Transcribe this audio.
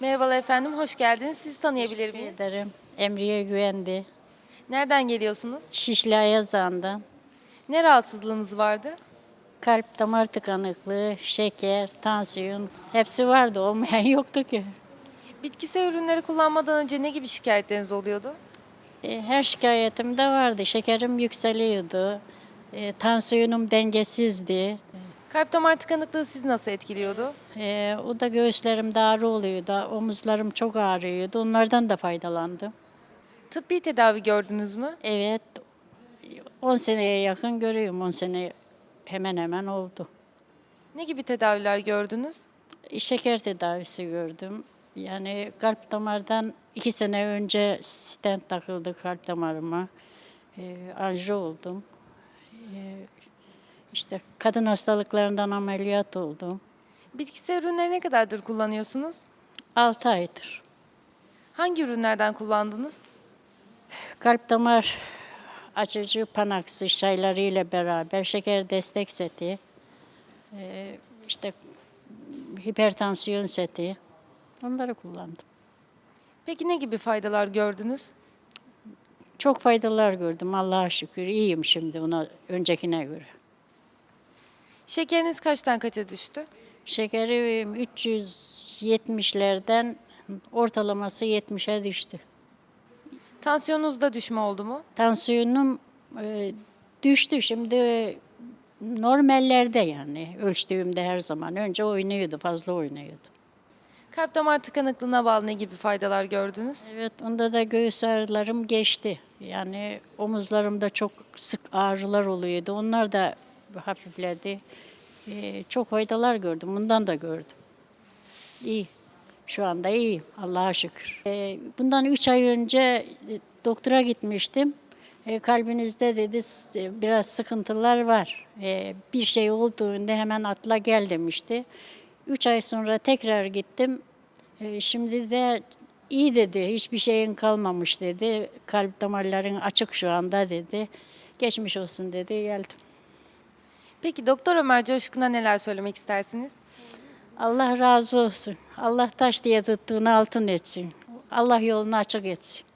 Merhabalar efendim, hoş geldiniz. Sizi tanıyabilir miyiz? ederim. Emriye güvendi. Nereden geliyorsunuz? Şişli Ayazan'dan. Ne rahatsızlığınız vardı? Kalp damar tıkanıklığı, şeker, tansiyon hepsi vardı. Olmayan yoktu ki. Bitkisel ürünleri kullanmadan önce ne gibi şikayetleriniz oluyordu? E, Her şikayetim de vardı. Şekerim yükseliyordu. E, tansiyonum dengesizdi. Kalp damar tıkanıklığı sizi nasıl etkiliyordu? E, o da göğüslerimde ağrı oluyordu. Omuzlarım çok ağrıyordu. Onlardan da faydalandım. Tıbbi tedavi gördünüz mü? Evet, 10 seneye yakın görüyorum. 10 sene hemen hemen oldu. Ne gibi tedaviler gördünüz? Şeker tedavisi gördüm. Yani kalp damardan iki sene önce stent takıldı kalp damarıma. Ee, anji oldum. Ee, işte kadın hastalıklarından ameliyat oldum. Bitkisel ürünleri ne kadardır kullanıyorsunuz? 6 aydır. Hangi ürünlerden kullandınız? Kalp damar açıcı panaksı çaylarıyla beraber şeker destek seti, ee, işte hipertansiyon seti onları kullandım. Peki ne gibi faydalar gördünüz? Çok faydalar gördüm Allah'a şükür. İyiyim şimdi ona öncekine göre. Şekeriniz kaçtan kaça düştü? Şekerim 370'lerden ortalaması 70'e düştü. Tansiyonunuzda düşme oldu mu? Tansiyonum e, düştü şimdi normallerde yani ölçtüğümde her zaman. Önce oynuyordu, fazla oynuyordu. Kalp damar tıkanıklığına bağlı ne gibi faydalar gördünüz? Evet, onda da göğüs ağrılarım geçti. Yani omuzlarımda çok sık ağrılar oluyordu. Onlar da hafifledi. Ee, çok faydalar gördüm. Bundan da gördüm. İyi. Şu anda iyiyim. Allah'a şükür. Ee, bundan üç ay önce e, doktora gitmiştim. E, kalbinizde dedi "s- biraz sıkıntılar var. E, bir şey olduğunda hemen atla gel demişti. Üç ay sonra tekrar gittim. E, şimdi de iyi dedi. Hiçbir şeyin kalmamış dedi. Kalp damarların açık şu anda dedi. Geçmiş olsun dedi. Geldim. Peki Doktor Ömer Coşkun'a neler söylemek istersiniz? Allah razı olsun. Allah taş diye tuttuğunu altın etsin. Allah yolunu açık etsin.